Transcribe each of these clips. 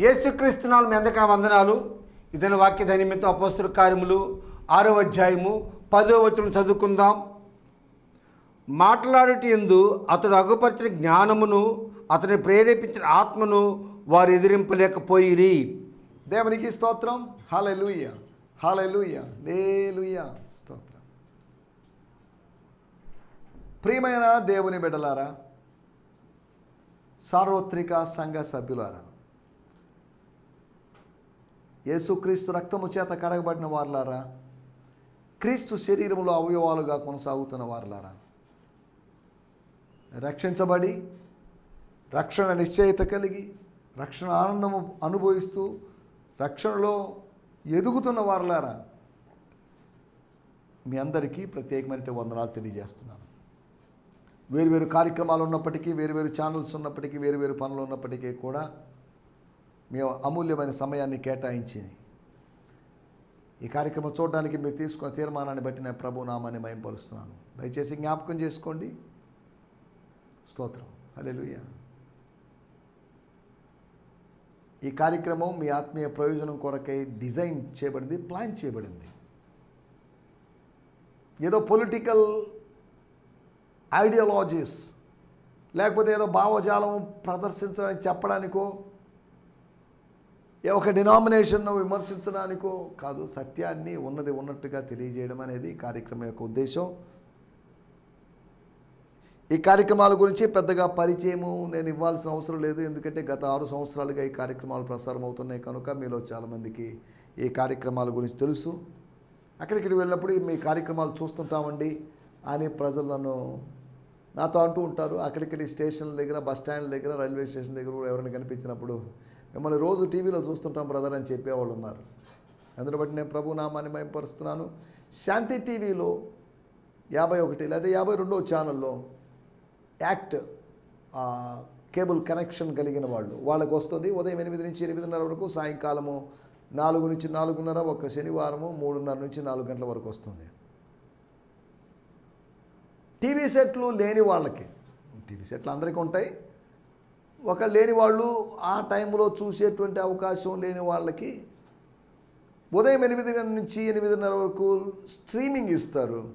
యేసుక్రీస్తునాలు మీ వందనాలు? ఇతని వాక్య నిమిత్తం అపోస్తుల కార్యములు ఆరో అధ్యాయము పదో వచనం చదువుకుందాం. మాట్లాడుట ఎందు అతడు అగుపరిచిన జ్ఞానమును అతని ప్రేరేపించిన ఆత్మను వారు ఎదిరింపలేకపోయిరి. దేవునికి స్తోత్రం. హాలెలూయ హాలెలూయ లేలుయ స్తోత్రం. ప్రియమైన దేవుని బిడ్డలారా సార్వత్రిక సంఘ సభ్యులారా యేసుక్రీస్తు రక్తము చేత కడగబడిన వారులారా? క్రీస్తు శరీరములో అవయవాలుగా కొనసాగుతున్న వారులారా? రక్షించబడి రక్షణ నిశ్చయిత కలిగి రక్షణ ఆనందము అనుభవిస్తూ రక్షణలో ఎదుగుతున్న వారులారా? మీ అందరికీ ప్రత్యేకమైన వందనాలు తెలియజేస్తున్నాను. వేరువేరు కార్యక్రమాలు ఉన్నప్పటికీ వేరువేరు ఛానల్స్ ఉన్నప్పటికీ వేరువేరు పనులు ఉన్నప్పటికీ కూడా మీ అమూల్యమైన సమయాన్ని కేటాయించి ఈ కార్యక్రమం చూడడానికి మీరు తీసుకున్న తీర్మానాన్ని బట్టి నేను ప్రభు నామాన్ని మయంపరుస్తున్నాను. దయచేసి జ్ఞాపకం చేసుకోండి. స్తోత్రం. అలెలుయ ఈ కార్యక్రమం మీ ఆత్మీయ ప్రయోజనం కొరకై డిజైన్ చేయబడింది ప్లాన్ చేయబడింది. ఏదో పొలిటికల్ ఐడియాలజీస్ లేకపోతే ఏదో భావజాలం ప్రదర్శించడానికి చెప్పడానికో ఒక డినామినేషన్ను విమర్శించడానికో కాదు సత్యాన్ని ఉన్నది ఉన్నట్టుగా తెలియజేయడం అనేది కార్యక్రమం యొక్క ఉద్దేశం. ఈ కార్యక్రమాల గురించి పెద్దగా పరిచయము నేను ఇవ్వాల్సిన అవసరం లేదు ఎందుకంటే గత ఆరు సంవత్సరాలుగా ఈ కార్యక్రమాలు ప్రసారం అవుతున్నాయి కనుక మీలో చాలామందికి ఈ కార్యక్రమాల గురించి తెలుసు. అక్కడికి వెళ్ళినప్పుడు మీ కార్యక్రమాలు చూస్తుంటామండి అని ప్రజలు నన్ను నాతో అంటూ ఉంటారు. అక్కడిక్కడి స్టేషన్ల దగ్గర బస్ స్టాండ్ల దగ్గర రైల్వే స్టేషన్ దగ్గర కూడా ఎవరైనా కనిపించినప్పుడు మిమ్మల్ని రోజు టీవీలో చూస్తుంటాం బ్రదర్ అని చెప్పేవాళ్ళు ఉన్నారు. అందుని బట్టి నేను ప్రభు నామాన్ని మయంపరుస్తున్నాను శాంతి టీవీలో యాభై ఒకటి లేదా యాభై రెండో ఛానల్లో యాక్ట్ కేబుల్ కనెక్షన్ కలిగిన వాళ్ళు. వాళ్ళకు వస్తుంది ఉదయం ఎనిమిది నుంచి ఎనిమిదిన్నర వరకు సాయంకాలము నాలుగు నుంచి నాలుగున్నర ఒక శనివారము మూడున్నర నుంచి నాలుగు గంటల వరకు వస్తుంది. టీవీ సెట్లు లేని వాళ్ళకి టీవీ సెట్లు అందరికీ ఉంటాయి. ఒక లేని వాళ్ళు ఆ టైంలో చూసేటువంటి అవకాశం లేని వాళ్ళకి ఉదయం ఎనిమిదిన్నర నుంచి ఎనిమిదిన్నర వరకు స్ట్రీమింగ్ ఇస్తారు.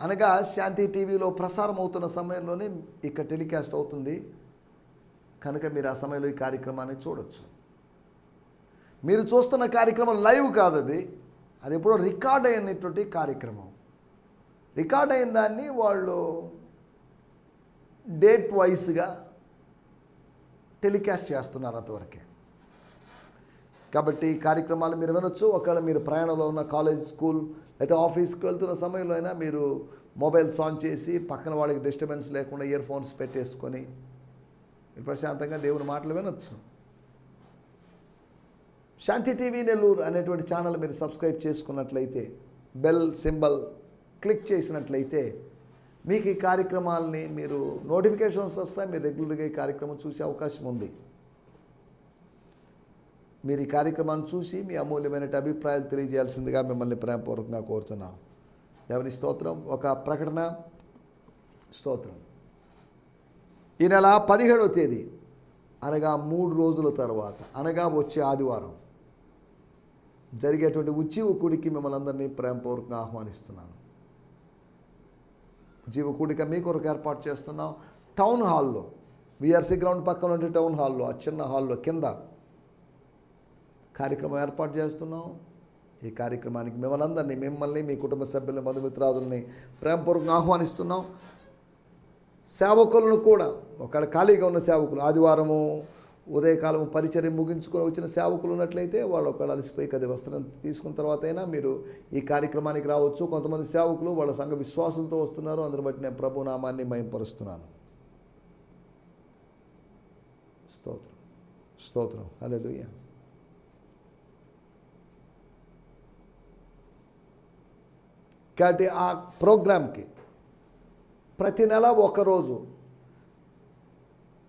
అనగా శాంతి టీవీలో ప్రసారం అవుతున్న సమయంలోనే ఇక్కడ టెలికాస్ట్ అవుతుంది. కనుక మీరు ఆ సమయంలో ఈ కార్యక్రమాన్ని చూడొచ్చు. మీరు చూస్తున్న కార్యక్రమం లైవ్ కాదు అది. అది ఎప్పుడో రికార్డ్ అయినటువంటి కార్యక్రమం. రికార్డ్ అయిన దాన్ని వాళ్ళు డేట్ వైస్గా టెలికాస్ట్ చేస్తున్నారు అంతవరకే. కాబట్టి కార్యక్రమాలు మీరు వినొచ్చు. ఒకవేళ మీరు ప్రయాణంలో ఉన్న కాలేజ్ స్కూల్ అయితే ఆఫీస్కి వెళ్తున్న సమయంలో అయినా మీరు మొబైల్స్ ఆన్ చేసి పక్కన వాడికి డిస్టర్బెన్స్ లేకుండా ఇయర్ ఫోన్స్ పెట్టేసుకొని మీరు ప్రశాంతంగా దేవుని మాటలు వినొచ్చు. శాంతి టీవీ నెల్లూరు అనేటువంటి ఛానల్ మీరు సబ్స్క్రైబ్ చేసుకున్నట్లయితే బెల్ సింబల్ క్లిక్ చేసినట్లయితే మీకు ఈ కార్యక్రమాలని మీరు నోటిఫికేషన్స్ వస్తాయి మీరు రెగ్యులర్గా ఈ కార్యక్రమం చూసే అవకాశం ఉంది. మీరు ఈ కార్యక్రమాన్ని చూసి మీ అమూల్యమైన అభిప్రాయాలు తెలియజేయాల్సిందిగా మిమ్మల్ని ప్రేమపూర్వకంగా కోరుతున్నాం. దేవుని స్తోత్రం. ఒక ప్రకటన స్తోత్రం. ఈ నెల పదిహేడవ తేదీ అనగా మూడు రోజుల తర్వాత అనగా వచ్చే ఆదివారం జరిగేటువంటి ఉజ్జీవ మిమ్మల్ని అందరినీ ప్రేమపూర్వకంగా ఆహ్వానిస్తున్నాను. జీవకూడిక మీ కొరకు ఏర్పాటు చేస్తున్నాం. టౌన్ హాల్లో విఆర్సీ గ్రౌండ్ పక్కన ఉండే టౌన్ హాల్లో ఆ చిన్న హాల్లో కింద కార్యక్రమం ఏర్పాటు చేస్తున్నాం. ఈ కార్యక్రమానికి మిమ్మల్ని అందరినీ మిమ్మల్ని మీ కుటుంబ సభ్యుల్ని మధుమిత్రాదుల్ని ప్రేమపూర్వకంగా ఆహ్వానిస్తున్నాం. సేవకులను కూడా ఒకవేళ ఖాళీగా ఉన్న సేవకులు ఆదివారము ఉదయకాలం పరిచర్య ముగించుకొని వచ్చిన సేవకులు ఉన్నట్లయితే వాళ్ళు ఒకవేళ అలసిపోయి కది వస్త్రం తీసుకున్న తర్వాత అయినా మీరు ఈ కార్యక్రమానికి రావచ్చు. కొంతమంది సేవకులు వాళ్ళ సంఘ విశ్వాసులతో వస్తున్నారు. అందుని బట్టి నేను ప్రభు నామాన్ని మయంపరుస్తున్నాను. స్తోత్రం. స్తోత్రం. హల్లెలూయా. కాబట్టి ఆ ప్రోగ్రామ్కి ప్రతి నెల ఒకరోజు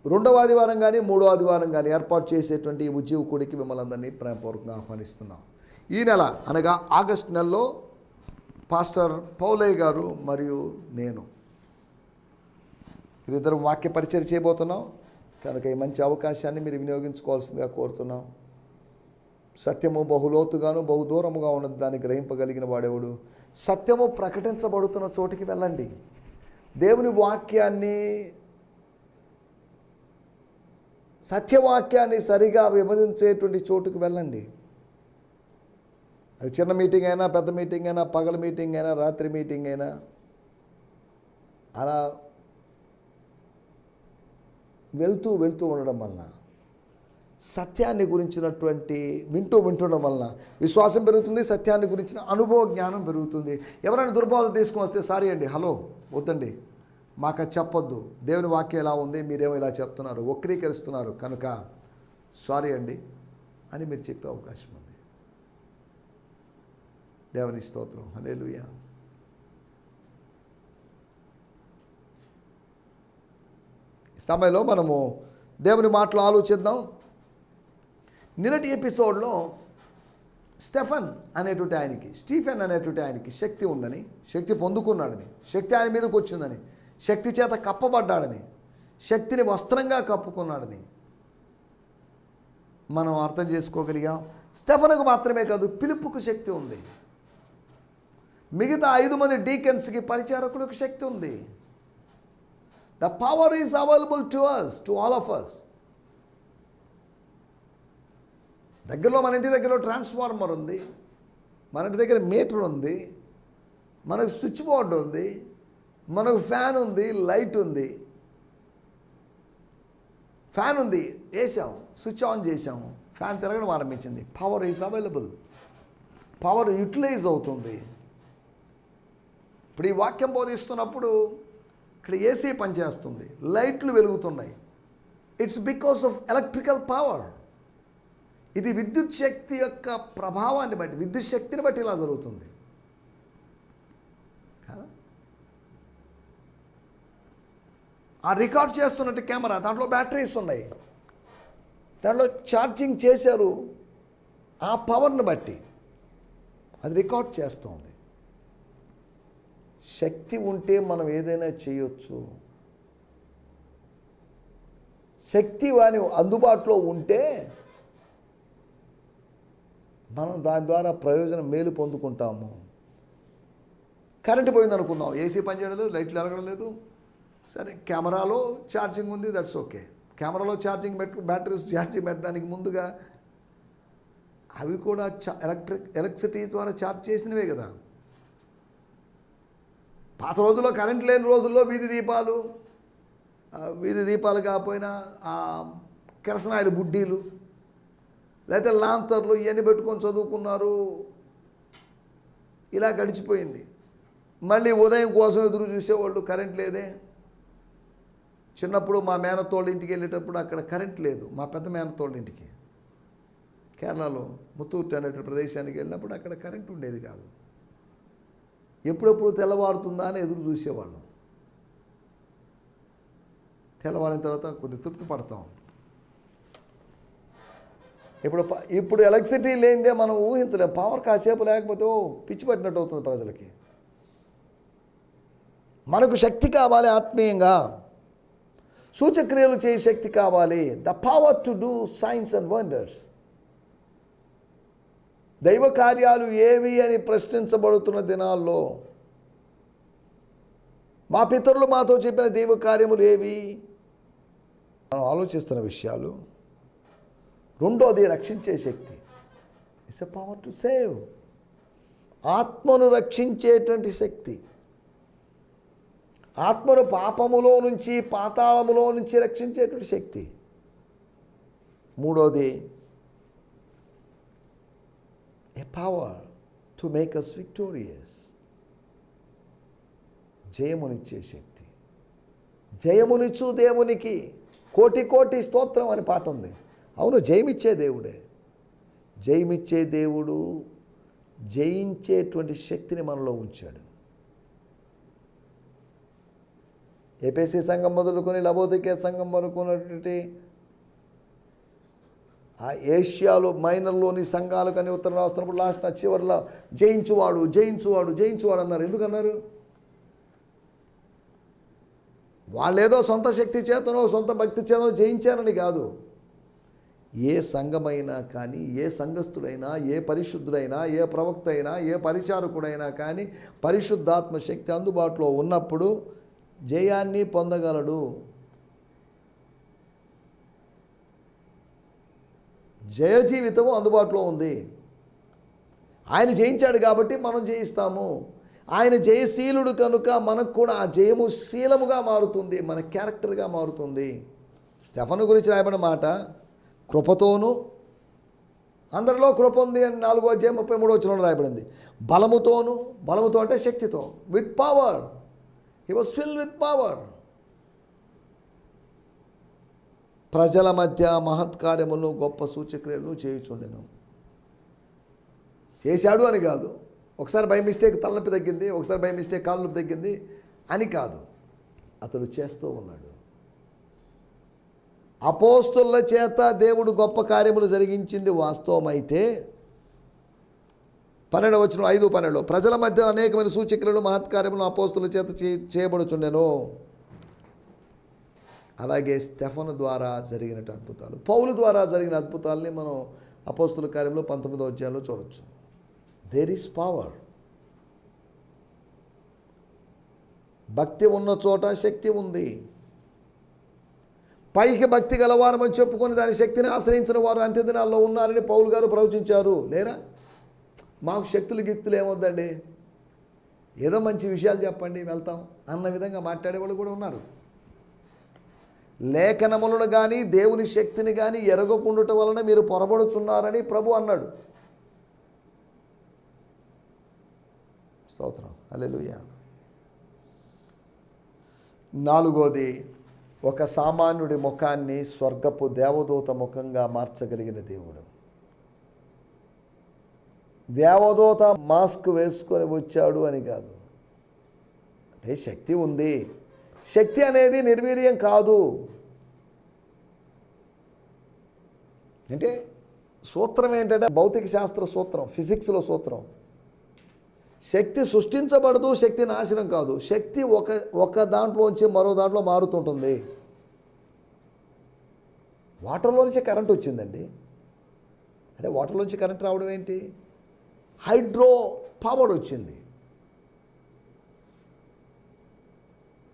రెండవ ఆదివారం కానీ మూడో ఆదివారం కానీ ఏర్పాటు చేసేటువంటి ఈ ఉద్యోగ కూడికి మిమ్మల్ని అందరినీ ప్రేమపూర్వకంగా ఆహ్వానిస్తున్నాం. ఈ నెల అనగా ఆగస్ట్ నెలలో పాస్టర్ పౌలయ్య గారు మరియు నేను వీరిద్దరం వాక్య పరిచయం చేయబోతున్నాం. కనుక ఈ మంచి అవకాశాన్ని మీరు వినియోగించుకోవాల్సిందిగా కోరుతున్నాం. సత్యము బహులోతుగాను బహుదూరముగా ఉన్నది దాన్ని గ్రహింపగలిగిన వాడేవాడు? సత్యము ప్రకటించబడుతున్న చోటికి వెళ్ళండి. దేవుని వాక్యాన్ని సత్యవాక్యాన్ని సరిగా విభజించేటువంటి చోటుకు వెళ్ళండి. అది చిన్న మీటింగ్ అయినా పెద్ద మీటింగ్ అయినా పగల మీటింగ్ అయినా రాత్రి మీటింగ్ అయినా అలా వెళ్తూ వెళ్తూ ఉండడం వలన సత్యాన్ని గురించినటువంటి వింటూ వింటుండడం వలన విశ్వాసం పెరుగుతుంది సత్యాన్ని గురించిన అనుభవ జ్ఞానం పెరుగుతుంది. ఎవరైనా దుర్బోధ తీసుకొని వస్తే సారీ అండి హలో వద్దండి. మాకు అది చెప్పొద్దు. దేవుని వాక్యం ఎలా ఉంది? మీరేమో ఇలా చెప్తున్నారు. వక్రీకరిస్తున్నారు. కనుక సారీ అండి అని మీరు చెప్పే అవకాశం ఉంది. దేవుని స్తోత్రం. హల్లెలూయా. సమయంలో మనము దేవుని మాటలు ఆలోచిద్దాం. నిన్నటి ఎపిసోడ్లో స్టెఫన్ అనేటువంటి ఆయనకి స్టీఫెన్ అనేటువంటి ఆయనకి శక్తి ఉందని శక్తి పొందుకున్నాడని శక్తి ఆయన మీదకి వచ్చిందని శక్తి చేత కప్పబడ్డాడని శక్తిని వస్త్రంగా కప్పుకున్నాడని మనం అర్థం చేసుకోగలిగాం. స్టెఫన్కు మాత్రమే కాదు పిలుపుకు శక్తి ఉంది. మిగతా ఐదు మంది డీకెన్స్కి పరిచారకులకు శక్తి ఉంది. The power is available to us to all of us దగ్గరలో మన ఇంటి దగ్గరలో ట్రాన్స్ఫార్మర్ ఉంది. మన ఇంటి దగ్గర మీటర్ ఉంది. మనకు స్విచ్ బోర్డు ఉంది. మనకు ఫ్యాన్ ఉంది లైట్ ఉంది. ఫ్యాన్ ఉంది వేసాము స్విచ్ ఆన్ చేసాము. ఫ్యాన్ తిరగడం ఆరంభించింది. Power is available. Power utilise అవుతుంది. ఇప్పుడు ఈ వాక్యం బోధిస్తున్నప్పుడు ఇక్కడ ఏసీ పనిచేస్తుంది. లైట్లు వెలుగుతున్నాయి. It's because of electrical power ఇది విద్యుత్ శక్తి యొక్క ప్రభావాన్ని బట్టి విద్యుత్ శక్తిని బట్టి ఇలా జరుగుతుంది కదా ఆ రికార్డ్ చేస్తున్నట్టు కెమెరా దాంట్లో బ్యాటరీస్ ఉన్నాయి. దాంట్లో ఛార్జింగ్ చేశారు ఆ పవర్ని బట్టి. అది రికార్డ్ చేస్తుంది. శక్తి ఉంటే మనం ఏదైనా చేయొచ్చు. శక్తి వాని అందుబాటులో ఉంటే మనం దాని ద్వారా ప్రయోజనం మేలు పొందుకుంటాము. కరెంటు పోయింది అనుకుందాం ఏసీ పనిచేయడం లేదు లైట్లు వెలగడం లేదు. సరే కెమెరాలో ఛార్జింగ్ ఉంది దట్స్ ఓకే కెమెరాలో ఛార్జింగ్ పెట్ట బ్యాటరీస్ ఛార్జింగ్ పెట్టడానికి ముందుగా అవి కూడా చా ఎలక్ట్రిక్ ఎలక్ట్రిసిటీ ద్వారా ఛార్జ్ చేసినవే కదా. పాత రోజుల్లో కరెంట్ లేని రోజుల్లో వీధి దీపాలు వీధి దీపాలు కాకపోయినా ఆ కిరసనాయిలు బుడ్డీలు లేకపోతే లాంతర్లు ఇవన్నీ పెట్టుకొని చదువుకున్నారు. ఇలా గడిచిపోయింది. మళ్ళీ ఉదయం కోసం ఎదురు చూసేవాళ్ళు కరెంట్ లేదే. చిన్నప్పుడు మా మేనతోళ్ళ ఇంటికి వెళ్ళేటప్పుడు అక్కడ కరెంట్ లేదు. మా పెద్ద మేనతోళ్ళ ఇంటికి. కేరళలో ముత్తూర్తి అనేటువంటి ప్రదేశానికి వెళ్ళినప్పుడు అక్కడ కరెంట్ ఉండేది కాదు. ఎప్పుడెప్పుడు తెల్లవారుతుందా అని ఎదురు చూసేవాళ్ళం. తెల్లవారిన తర్వాత కొద్ది తృప్తి పడతాం. ఇప్పుడు ప- ఇప్పుడు ఎలక్ట్రిసిటీ లేనిదే మనం ఊహించలేం. పవర్ కాసేపు లేకపోతే పిచ్చి పట్టినట్టు అవుతుంది ప్రజలకి. మనకు శక్తి కావాలి ఆత్మీయంగా. సూచక్రియలు చేయ శక్తి కావాలి. The power to do signs and wonders దైవ కార్యాలు ఏవి అని ప్రశ్నించబడుతున్న దినాల్లో మా పితరులు మాతో చెప్పిన దైవ కార్యములు ఏవి? మనం ఆలోచిస్తున్న విషయాలు. రెండోది రక్షించే శక్తి. It's a power to save ఆత్మను రక్షించేటువంటి శక్తి. ఆత్మను పాపములో నుంచి పాతాళములో నుంచి రక్షించేటువంటి శక్తి. మూడోది a power to make us victorious జయమునిచ్చే శక్తి. జయమునిచ్చు దేవునికి కోటి కోటి స్తోత్రం అని పాట ఉంది. అవును జయమిచ్చే దేవుడే. జయమిచ్చే దేవుడు జయించేటువంటి శక్తిని మనలో ఉంచాడు. ఏపీసీ సంఘం మొదలుకొని లబోదికే సంఘం వరకు ఉన్నటువంటి ఆ ఏషియాలో మైనర్లోని సంఘాలు కానీ ఉత్తరం రాస్తున్నప్పుడు లాస్ట్ నా చివరిలో జయించువాడు జయించువాడు జయించువాడు అన్నారు. ఎందుకన్నారు? వాళ్ళేదో సొంత శక్తి చేతనో సొంత భక్తి చేతనో జయించారని కాదు. ఏ సంఘమైనా కానీ ఏ సంఘస్థుడైనా ఏ పరిశుద్ధుడైనా ఏ ప్రవక్త అయినా ఏ పరిచారకుడైనా కానీ పరిశుద్ధాత్మ శక్తి అందుబాటులో ఉన్నప్పుడు జయాన్ని పొందగలడు. జయ జీవితం అందుబాటులో ఉంది. ఆయన జయించాడు కాబట్టి మనం జయిస్తాము. ఆయన జయశీలుడు కనుక మనకు కూడా ఆ జయము శీలముగా మారుతుంది మన క్యారెక్టర్గా మారుతుంది. స్టెఫను గురించి రాయబడిన మాట కృపతోనూ అందరిలో కృప ఉంది అని నాలుగో అధ్యాయం ముప్పై మూడో వచ్చిన రాయబడింది. బలముతోను బలముతో అంటే శక్తితో with power he was fill with power ప్రజల మధ్య మహత్కార్యములు గొప్ప సూచక్రియలను చేయుచుండెను. చేశాడు అని కాదు. ఒకసారి బై మిస్టేక్ తలనొప్పి తగ్గింది ఒకసారి బై మిస్టేక్ కాళ్ళ నొప్పి తగ్గింది అని కాదు. అతడు చేస్తూ ఉన్నాడు. అపోస్తుల చేత దేవుడు గొప్ప కార్యములు జరిగించింది వాస్తవమైతే పన్నెండు వచ్చిన ఐదు పన్నెండు. ప్రజల మధ్య అనేకమైన సూచికలను మహత్కార్యములు అపోస్తుల చేత చేయబడుచుండెను. అలాగే స్టెఫను ద్వారా జరిగిన అద్భుతాలు. పౌలు ద్వారా జరిగిన అద్భుతాలని మనం అపోస్తుల కార్యంలో పంతొమ్మిదో అధ్యాయంలో చూడవచ్చు దేర్ ఈస్ పవర్ భక్తి ఉన్న చోట శక్తి ఉంది. పైకి భక్తి గలవారమని చెప్పుకొని దాని శక్తిని ఆశ్రయించిన వారు అంత్యదినాల్లో ఉన్నారని పౌలు గారు ప్రవచించారు. లేరా? మాకు శక్తులు గిక్తులు ఏమొద్దండి? ఏదో మంచి విషయాలు చెప్పండి వెళ్తాం అన్న విధంగా మాట్లాడేవాళ్ళు కూడా ఉన్నారు. లేఖనములను కానీ దేవుని శక్తిని కానీ ఎరగకుండుట వలన మీరు పొరబడుచున్నారని ప్రభు అన్నాడు. స్తోత్రం. అలెలుయ నాలుగోది ఒక సామాన్యుడి ముఖాన్ని స్వర్గపు దేవదూత ముఖంగా మార్చగలిగిన దేవుడు. దేవదూత మాస్క్ వేసుకొని వచ్చాడు అని కాదు. అంటే శక్తి ఉంది. శక్తి అనేది నిర్వీర్యం కాదు. అంటే సూత్రం ఏంటంటే భౌతిక శాస్త్ర సూత్రం ఫిజిక్స్లో సూత్రం. శక్తి సృష్టించబడదు శక్తి నాశనం కాదు. శక్తి ఒక ఒక దాంట్లోంచి మరో దాంట్లో మారుతుంటుంది. వాటర్లోంచి కరెంట్ వచ్చిందండి. అంటే వాటర్లోంచి కరెంట్ రావడం ఏంటి? హైడ్రో పవర్ వచ్చింది.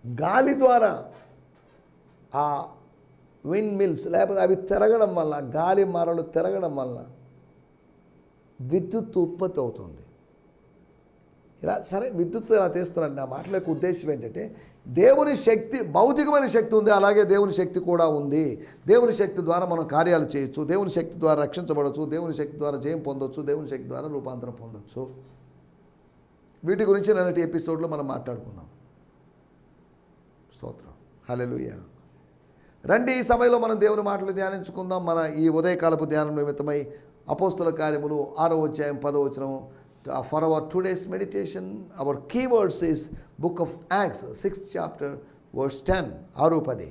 గాలి ద్వారా ఆ విండ్ మిల్స్ లేకపోతే అవి తిరగడం వల్ల గాలి మరలు తిరగడం వల్ల విద్యుత్ ఉత్పత్తి అవుతుంది. ఇలా సరే విద్యుత్ ఇలా తీస్తున్నాను నా మాటల యొక్క ఉద్దేశం ఏంటంటే దేవుని శక్తి భౌతికమైన శక్తి ఉంది అలాగే దేవుని శక్తి కూడా ఉంది. దేవుని శక్తి ద్వారా మనం కార్యాలు చేయొచ్చు దేవుని శక్తి ద్వారా రక్షించబడవచ్చు దేవుని శక్తి ద్వారా జయం పొందొచ్చు దేవుని శక్తి ద్వారా రూపాంతరం పొందొచ్చు. వీటి గురించి నిన్నటి ఎపిసోడ్లో మనం మాట్లాడుకున్నాం. స్తోత్రం. హలెలుయ రండి ఈ సమయంలో మనం దేవుని మాటలు ధ్యానించుకుందాం. మన ఈ ఉదయకాలపు ధ్యానం నిమిత్తమై అపోస్తుల కార్యములు ఆరో అధ్యాయం పదో వచనం for our today's meditation our keywords is book of Acts sixth chapter verse ten ఆరు పది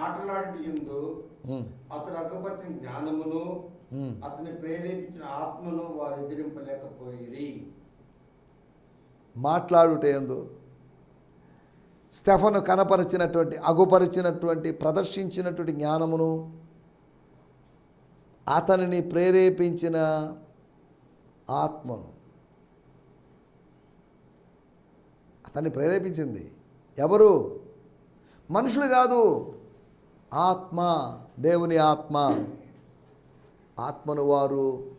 మాట్లాడి ఎందు అతడు అక్కపరిచిన జ్ఞానమును అతని ప్రేరేపించిన ఆత్మను వారు ఎదిరింపలేకపోయిరి. మాట్లాడుటేందు స్టెఫను కనపరిచినటువంటి అగుపరిచినటువంటి ప్రదర్శించినటువంటి జ్ఞానమును అతనిని ప్రేరేపించిన ఆత్మను. తన్ని ప్రేరేపించింది. ఎవరు? మనుషులు కాదు. ఆత్మ దేవుని ఆత్మ. ఆత్మను వారు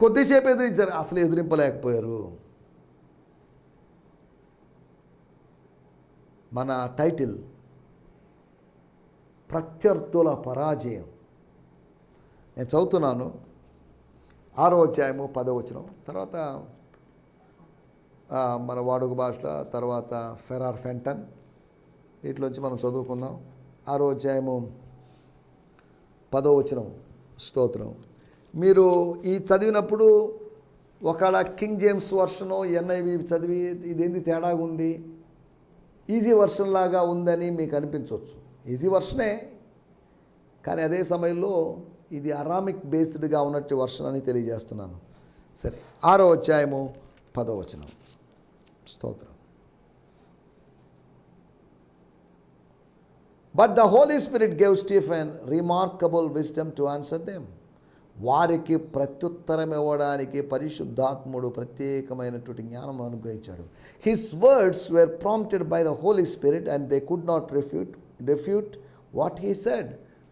కొద్దిసేపు ఎదిరించారు అసలు ఎదిరింపలేకపోయారు. మన టైటిల్ ప్రత్యర్థుల పరాజయం. నేను చదువుతున్నాను. ఆరో అధ్యాయము పదో వచనం. తర్వాత మన వాడుక భాషలో తర్వాత ఫెరార్ ఫెంటన్. వీటిలోంచి మనం చదువుకుందాం. ఆరో అధ్యాయము పదో వచనం. స్తోత్రం. మీరు ఈ చదివినప్పుడు ఒకవేళ కింగ్ జేమ్స్ వర్షను ఎన్ఐవి చదివి ఇదేంది తేడాగా ఉంది? ఈజీ వర్షన్ లాగా ఉందని మీకు అనిపించవచ్చు. ఈజీ వర్షనే కానీ అదే సమయంలో ఇది అరామిక్ బేస్డ్గా ఉన్నట్టు వర్షన్ అని తెలియజేస్తున్నాను. సరే ఆరో అధ్యాయము పదో వచనం. స్తోత్రం. But the Holy Spirit gave Stephen remarkable wisdom to answer them వారికి ప్రత్యుత్తరం ఇవ్వడానికి పరిశుద్ధాత్ముడు ప్రత్యేకమైనటువంటి జ్ఞానం అనుగ్రహించాడు. His words were prompted by the Holy Spirit and they could not refute refute what he said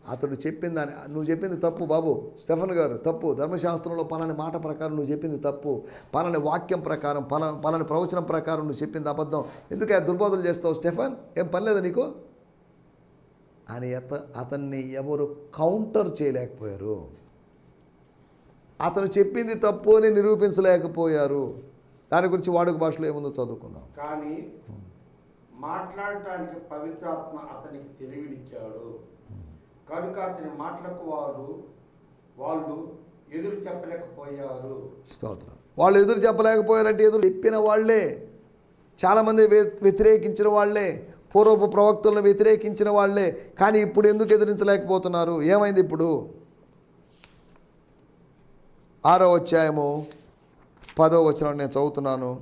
అతడు చెప్పింది దాని నువ్వు చెప్పింది తప్పు బాబు. స్టెఫన్ గారు తప్పు. ధర్మశాస్త్రంలో పలాని మాట ప్రకారం నువ్వు చెప్పింది తప్పు. పలాని వాక్యం ప్రకారం పలా పలాని ప్రవచనం ప్రకారం నువ్వు చెప్పింది అబద్ధం. ఎందుకు దుర్బోధలు చేస్తావు స్టెఫన్? ఏం పని లేదా నీకు? అని అత అతన్ని ఎవరు కౌంటర్ చేయలేకపోయారు. అతను చెప్పింది తప్పు అని నిరూపించలేకపోయారు. దాని గురించి వాడుక భాషలో ఏముందో చదువుకుందాం. కానీ మాట్లాడటానికి పవిత్రాత్మ అతనికి తెలివినిచ్చాడు. కనుక అతని మాటలకు వారు వాళ్ళు ఎదురు చెప్పలేకపోయారు. స్తోత్రం. వాళ్ళు ఎదురు చెప్పలేకపోయారంటే ఎదురు చెప్పిన వాళ్ళే. చాలామంది వ్యతిరేకించిన వాళ్ళే. పూర్వపు ప్రవక్తలను వ్యతిరేకించిన వాళ్ళే. కానీ ఇప్పుడు ఎందుకు ఎదిరించలేకపోతున్నారు? ఏమైంది ఇప్పుడు? ఆరో అధ్యాయము పదో వచనం నేను చదువుతున్నాను.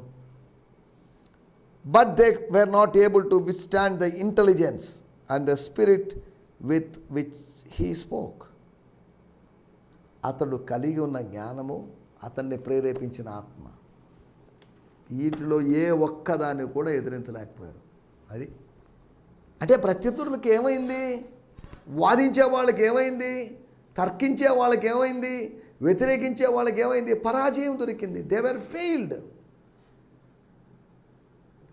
But they were not able to withstand the intelligence and the spirit with which he spoke అతడు కలిగి ఉన్న జ్ఞానము అతన్ని ప్రేరేపించిన ఆత్మ. వీటిలో ఏ ఒక్కదాన్ని కూడా ఎదిరించలేకపోయారు. అది అంటే ప్రత్యర్థులకు ఏమైంది? వాదించే వాళ్ళకి ఏమైంది? తర్కించే వాళ్ళకి ఏమైంది? వ్యతిరేకించే వాళ్ళకి ఏమైంది? పరాజయం దొరికింది. దేవర్ ఫెయిల్డ్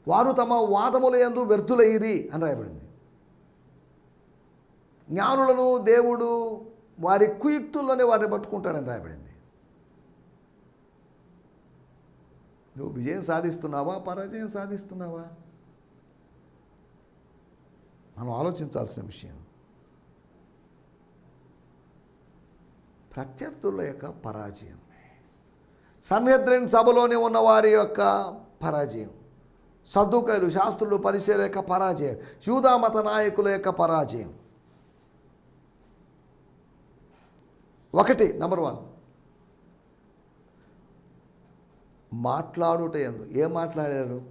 వారు తమ వాదముల ఎందు వ్యర్థులైరి అని రాయబడింది. జ్ఞానులను దేవుడు వారి కుయుక్తుల్లోనే వారిని పట్టుకుంటాడని రాయబడింది. నువ్వు విజయం సాధిస్తున్నావా? పరాజయం సాధిస్తున్నావా? మనం ఆలోచించాల్సిన విషయం. ప్రత్యర్థుల యొక్క పరాజయం. సన్హద్రిన్ సభలోనే ఉన్న వారి యొక్క పరాజయం. సద్దుకాయలు శాస్త్రులు పరిచయ యొక్క పరాజయం. యూదా మత నాయకుల యొక్క పరాజయం. ఒకటి నెంబర్ వన్ మాట్లాడుట ఎందు. ఏం మాట్లాడారు?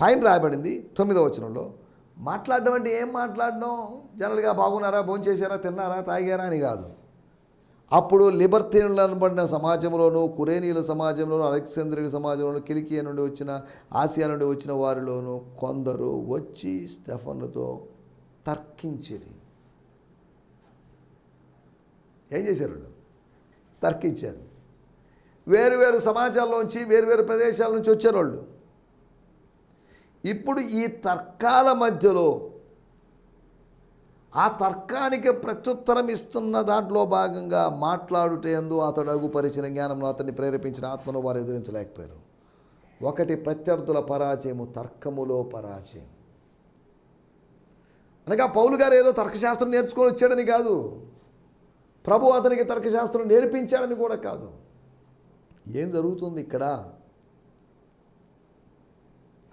పైన రాయబడింది తొమ్మిదవ వచనంలో. మాట్లాడడం అంటే ఏం మాట్లాడడం? జనరల్గా బాగున్నారా? భోంచేశారా తిన్నారా? తాగారా అని కాదు. అప్పుడు లిబర్తీనులు అనబడిన సమాజంలోను కురేనీయుల సమాజంలోను అలెక్సాంద్రియ సమాజంలోను కిలికియ నుండి వచ్చిన ఆసియా నుండి వచ్చిన వారిలోను కొందరు వచ్చి స్టెఫన్లతో తర్కించిరి. ఏం చేశారు వాళ్ళు? తర్కించారు. వేరు వేరు సమాజాల్లోంచి వేరు వేరు ప్రదేశాల నుంచి వచ్చారు వాళ్ళు. ఇప్పుడు ఈ తర్కాల మధ్యలో ఆ తర్కానికి ప్రత్యుత్తరం ఇస్తున్న దాంట్లో భాగంగా మాట్లాడుటేందు అతడు అగుపరిచిన జ్ఞానంలో అతన్ని ప్రేరేపించిన ఆత్మను వారు ఎదిరించలేకపోయారు. ఒకటి ప్రత్యర్థుల పరాజయము తర్కములో పరాజయం. అనగా పౌలు గారు ఏదో తర్కశాస్త్రం నేర్చుకొని వచ్చాడని కాదు. ప్రభు అతనికి తర్కశాస్త్రం నేర్పించాడని కూడా కాదు. ఏం జరుగుతుంది ఇక్కడ?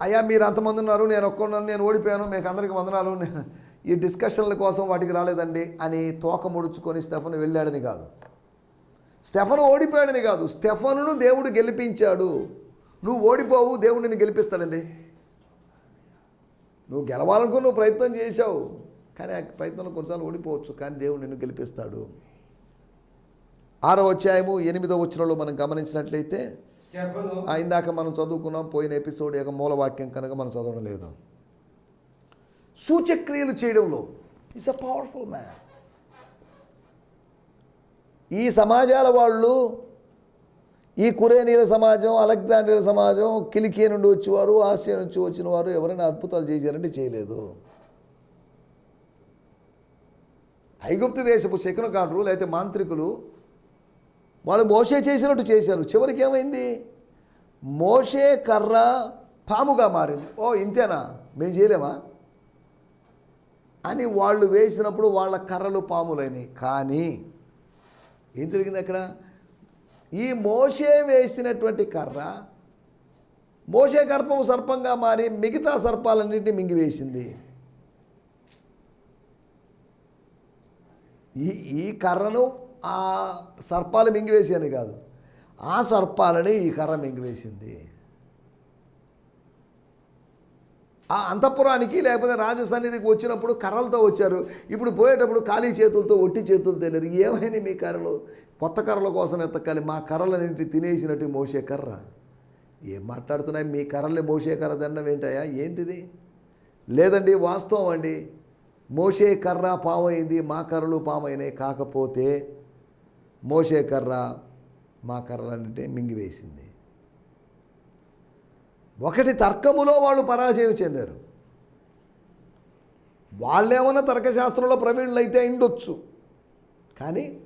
అయ్యా మీరు అంతమంది ఉన్నారు నేను ఒక్కడున్నాను నేను ఓడిపోయాను మీకు అందరికి వందనాలు. నేను ఈ డిస్కషన్ల కోసం వాటికి రాలేదండి అని తోక ముడుచుకొని స్టెఫన్ వెళ్ళాడని కాదు. స్టెఫను ఓడిపోయాడని కాదు. స్టెఫనును దేవుడు గెలిపించాడు. నువ్వు ఓడిపోవు దేవుడు నిన్ను గెలిపిస్తాడండి. నువ్వు గెలవాలనుకుని నువ్వు ప్రయత్నం చేశావు. కానీ ఆ ప్రయత్నంలో కొన్నిసార్లు ఓడిపోవచ్చు కానీ దేవుడు నిన్ను గెలిపిస్తాడు. ఆరో అధ్యాయము ఎనిమిదో వచ్చినలో మనం గమనించినట్లయితే ఇందాక మనం చదువుకున్నాం పోయిన ఎపిసోడ్ యొక్క మూలవాక్యం కనుక మనం చదవడం లేదు. సూచక్రియలు చేయడంలో ఇట్స్ అ పవర్ఫుల్ మ్యాన్ ఈ సమాజాల వాళ్ళు ఈ కురేనీల సమాజం అలెగ్జాండ్రియల సమాజం కిలికియా నుండి వచ్చేవారు ఆసియా నుంచి వచ్చిన వారు ఎవరైనా అద్భుతాలు చేశారంటే చేయలేదు. ఐగుప్తు దేశపు శకునకాండ్రు లేకపోతే మాంత్రికులు వాళ్ళు మోషే చేసినట్టు చేశారు. చివరికి ఏమైంది? మోషే కర్ర పాముగా మారింది. ఓ ఇంతేనా? మేము చేయలేమా? అని వాళ్ళు వేసినప్పుడు వాళ్ళ కర్రలు పాములైనవి కానీ ఏం జరిగింది అక్కడ? ఈ మోషే వేసినటువంటి కర్ర మోషే కర్పం సర్పంగా మారి మిగతా సర్పాలన్నింటినీ మింగివేసింది. ఈ ఈ కర్రను ఆ సర్పాలు మింగివేసాను కాదు. ఆ సర్పాలని ఈ కర్ర మింగివేసింది. ఆ అంతఃపురానికి లేకపోతే రాజసన్నిధికి వచ్చినప్పుడు కర్రలతో వచ్చారు. ఇప్పుడు పోయేటప్పుడు ఖాళీ చేతులతో ఒట్టి చేతులతో లేరు ఏమైనా మీ కర్రలు? కొత్త కర్రల కోసం ఎత్తకాలి మా కర్రలన్నింటి తినేసినట్టు మోసే కర్ర. ఏం మాట్లాడుతున్నాయి? మీ కర్రల్ని మోసే కర్ర దండం ఏంటయ్యా? ఏంటిది? లేదండి వాస్తవం అండి. మోసే కర్ర పామైంది మా కర్రలు పామైనాయి కాకపోతే మోసే కర్ర మా కర్రలన్నింటి మింగివేసింది. ఒకటి తర్కములో వాళ్ళు పరాజయం చెందారు. వాళ్ళేమన్నా తర్కశాస్త్రంలో ప్రవీణులు అయితే ఉండొచ్చు కానీ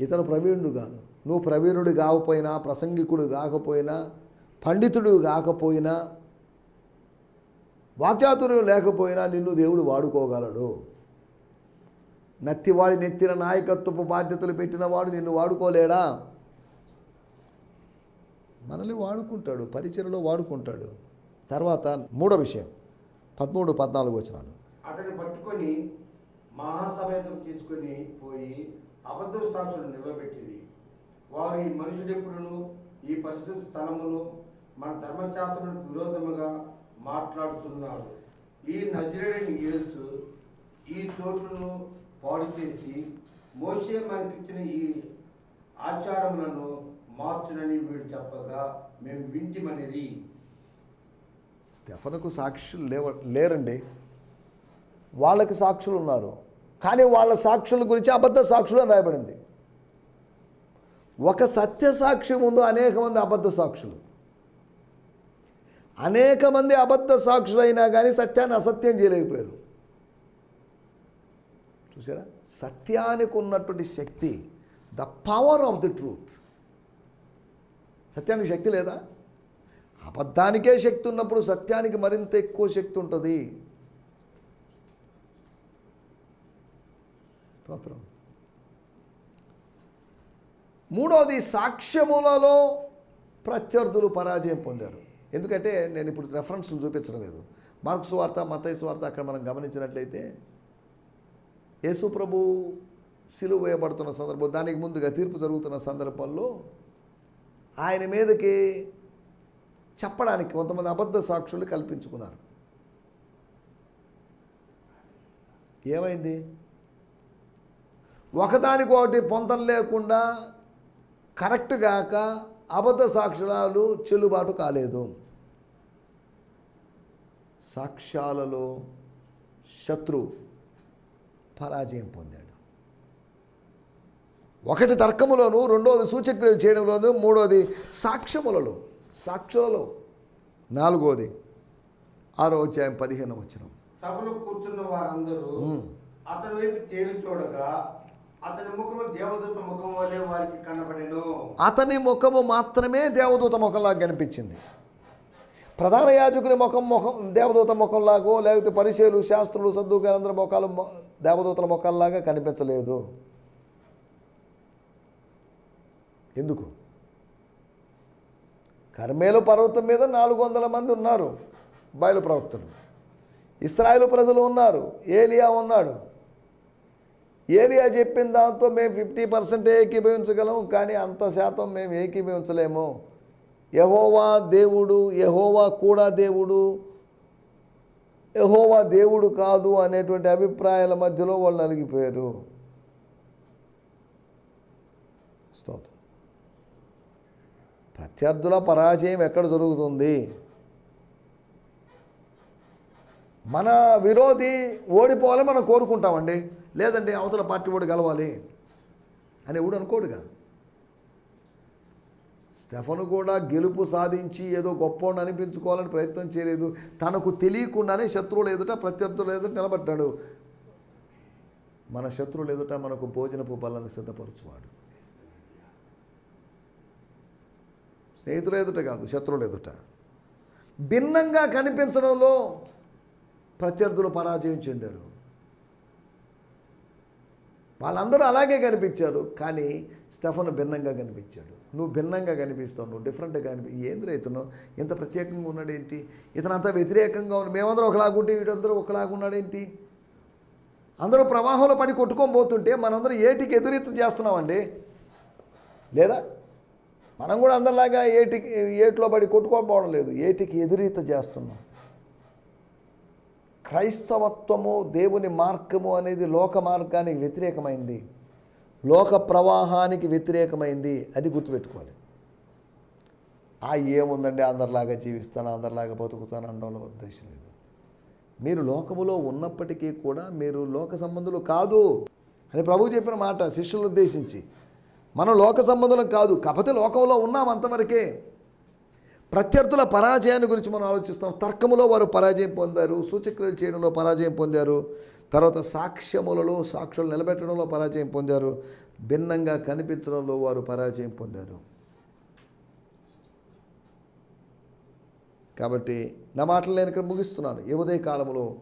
ఇతను ప్రవీణుడు కాదు. నువ్వు ప్రవీణుడు కాకపోయినా ప్రసంగికుడు కాకపోయినా పండితుడు కాకపోయినా వాక్యాతుర్యం లేకపోయినా నిన్ను దేవుడు వాడుకోగలడు. నత్తివాడి నెత్తిన నాయకత్వపు బాధ్యతలు పెట్టిన వాడు నిన్ను వాడుకోలేడా? మనల్ని వాడుకుంటాడు పరిచయలో వాడుకుంటాడు. తర్వాత మూడో విషయం పదమూడు పద్నాలుగు వచనాలు. అతన్ని పట్టుకొని మహాసమేతం తీసుకొని పోయి అబద్ధ సాక్షులు నిలబెట్టింది. వారు ఈ మనుషుడెప్పుడును ఈ పరిశుద్ధ స్థలమును మన ధర్మశాస్త్రం విరోధముగా మాట్లాడుతున్నాడు. ఈ నజరేని యేసు ఈ చోటును పాడు చేసి మోసే మనకిచ్చిన ఈ ఆచారములను మార్చునని వీడు చెప్పగా మేము వింటిమనిది. స్టెఫనుకు సాక్షులు లేవ లేరండి. వాళ్ళకి సాక్షులు ఉన్నారు. కానీ వాళ్ళ సాక్షుల గురించి అబద్ధ సాక్షులు అని రాయబడింది. ఒక సత్య సాక్షి ముందు అనేక మంది అబద్ధ సాక్షులు. అనేక మంది అబద్ధ సాక్షులు అయినా కానీ సత్యాన్ని అసత్యం చేయలేకపోయారు. చూసారా? సత్యానికి ఉన్నటువంటి శక్తి the power of the truth సత్యానికి శక్తి లేదా? అబద్ధానికే శక్తి ఉన్నప్పుడు సత్యానికి మరింత ఎక్కువ శక్తి ఉంటుంది. స్తోత్రం. మూడవది సాక్ష్యములలో ప్రత్యర్థులు పరాజయం పొందారు. ఎందుకంటే నేను ఇప్పుడు రెఫరెన్స్లు చూపించడం లేదు. మార్క్స్ వార్త మతైస్ వార్త అక్కడ మనం గమనించినట్లయితే యేసు ప్రభు సిలువ వేయబడుతున్న సందర్భం దానికి ముందుగా తీర్పు జరుగుతున్న సందర్భంలో ఆయన మీదకి చెప్పడానికి కొంతమంది అబద్ధ సాక్షులు కల్పించుకున్నారు. ఏమైంది? ఒకదానికొకటి పొంతం లేకుండా కరెక్ట్ గాక అబద్ధ సాక్ష్యాలు చెల్లుబాటు కాలేదు. సాక్ష్యాలలో శత్రు పరాజయం పొందాడు. ఒకటి తర్కములోను రెండోది సూచక్రియలు చేయడంలోను మూడోది సాక్ష్యములలో సాక్షులలో నాలుగోది ఆరో అధ్యాయం పదిహేను వచ్చిన సభలో కూర్చున్న వారందరూ అతని వైపు తేలి చూడగా అతని ముఖము దేవదూత ముఖం వలె వారికి కనబడెను. అతని ముఖము మాత్రమే దేవదూత ముఖంలాగా కనిపించింది. ప్రధాన యాజకుని ముఖం ముఖం దేవదూత ముఖంలాగో లేకపోతే పరిచయలు శాస్త్రులు సద్దుకాలందరి ముఖాలు దేవదూతల ముఖాల్లాగా కనిపించలేదు. ఎందుకు? కర్మేలు పర్వతం మీద నాలుగు వందల మంది ఉన్నారు బయలు ప్రవక్తలు. ఇస్రాయేల్ ప్రజలు ఉన్నారు ఏలియా ఉన్నాడు. ఏలియా చెప్పిన దాంతో మేము ఫిఫ్టీ పర్సెంట్ ఏకీభవించగలం కానీ అంత శాతం మేము ఏకీభవించలేము. యహోవా దేవుడు యహోవా కూడా దేవుడు యహోవా దేవుడు కాదు అనేటువంటి అభిప్రాయాల మధ్యలో వాళ్ళు నలిగిపోయారు. స్తోత్రం. ప్రత్యర్థుల పరాజయం ఎక్కడ జరుగుతుంది? మన విరోధి ఓడిపోవాలని మనం కోరుకుంటామండి. లేదండి అవతల పార్టీ ఓడి గెలవాలి అని ఎవడు అనుకోడుగా? స్టెఫను కూడా గెలుపు సాధించి ఏదో గొప్ప అనిపించుకోవాలని ప్రయత్నం చేయలేదు. తనకు తెలియకుండానే శత్రువులు ఎదుట ప్రత్యర్థులు ఎదుట నిలబడ్డాడు. మన శత్రువులు ఎదుట మనకు భోజనపు బలాన్ని సిద్ధపరచువాడు. స్నేహితుల ఎదుట కాదు శత్రువుల ఎదుట. భిన్నంగా కనిపించడంలో ప్రత్యర్థులు పరాజయం చెందారు. వాళ్ళందరూ అలాగే కనిపించారు కానీ స్టెఫన్ భిన్నంగా కనిపించాడు. నువ్వు భిన్నంగా కనిపిస్తావు నువ్వు డిఫరెంట్గా కనిపి ఏంద్ర ఇతను? ఇంత ప్రత్యేకంగా ఉన్నాడేంటి? ఇతను అంత వ్యతిరేకంగా మేమందరూ మేమందరం ఒకలాగుంటే వీడందరూ ఒకలాగా ఉన్నాడేంటి? అందరూ ప్రవాహంలో పడి కొట్టుకొని పోతుంటే మనందరం ఏటికి ఎదురెత్తు చేస్తున్నామండి? లేదా? మనం కూడా అందరిలాగా ఏటికి ఏటిలో పడి కొట్టుకోకపోవడం లేదు ఏటికి ఎదురీత చేస్తున్నాం. క్రైస్తవత్వము దేవుని మార్గము అనేది లోక మార్గానికి వ్యతిరేకమైంది. లోక ప్రవాహానికి వ్యతిరేకమైంది. అది గుర్తుపెట్టుకోవాలి. ఆ ఏముందండి? అందరిలాగా జీవిస్తాను అందరిలాగా బతుకుతాను అనడంలో ఉద్దేశం లేదు. మీరు లోకములో ఉన్నప్పటికీ కూడా మీరు లోక సంబంధులు కాదు అని ప్రభు చెప్పిన మాట శిష్యులను ఉద్దేశించి. మనం లోక సంబంధులం కాదు. కాకపోతే లోకంలో ఉన్నాం అంతవరకే. ప్రత్యర్థుల పరాజయాన్ని గురించి మనం ఆలోచిస్తాం. తర్కములో వారు పరాజయం పొందారు సూచక్రియలు చేయడంలో పరాజయం పొందారు తర్వాత సాక్ష్యములలో సాక్షులు నిలబెట్టడంలో పరాజయం పొందారు భిన్నంగా కనిపించడంలో వారు పరాజయం పొందారు. కాబట్టి నా మాటలు నేను ఇక్కడ ముగిస్తున్నాను. ఈ ఉదయ కాలంలో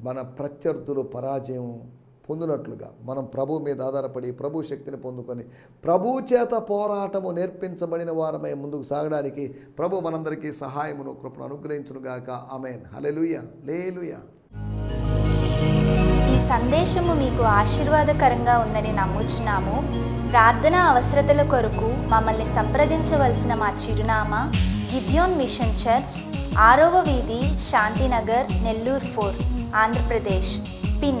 మన ప్రత్యర్థులు పరాజయం పొందినట్లుగా మనం ప్రభు మీద ఆధారపడి ప్రభు శక్తిని పొందుకొని ప్రభు చేత పోరాటము నేర్పించబడిన వారమై ముందుకు సాగడానికి ప్రభు మనందరికీ సహాయమును కృపను అనుగ్రహించునుగాక ఆమెన్. హలెలుయ లేలుయ. ఈ సందేశము మీకు ఆశీర్వాదకరంగా ఉందని నమ్ముచున్నాము. ప్రార్థన అవసరతల కొరకు మమ్మల్ని సంప్రదించవలసిన మా చిరునామా గిద్యోన్ మిషన్ చర్చ్ ఆరవ వీధి శాంతినగర్ నెల్లూరు ఫోర్ ఆంధ్రప్రదేశ్. పిన్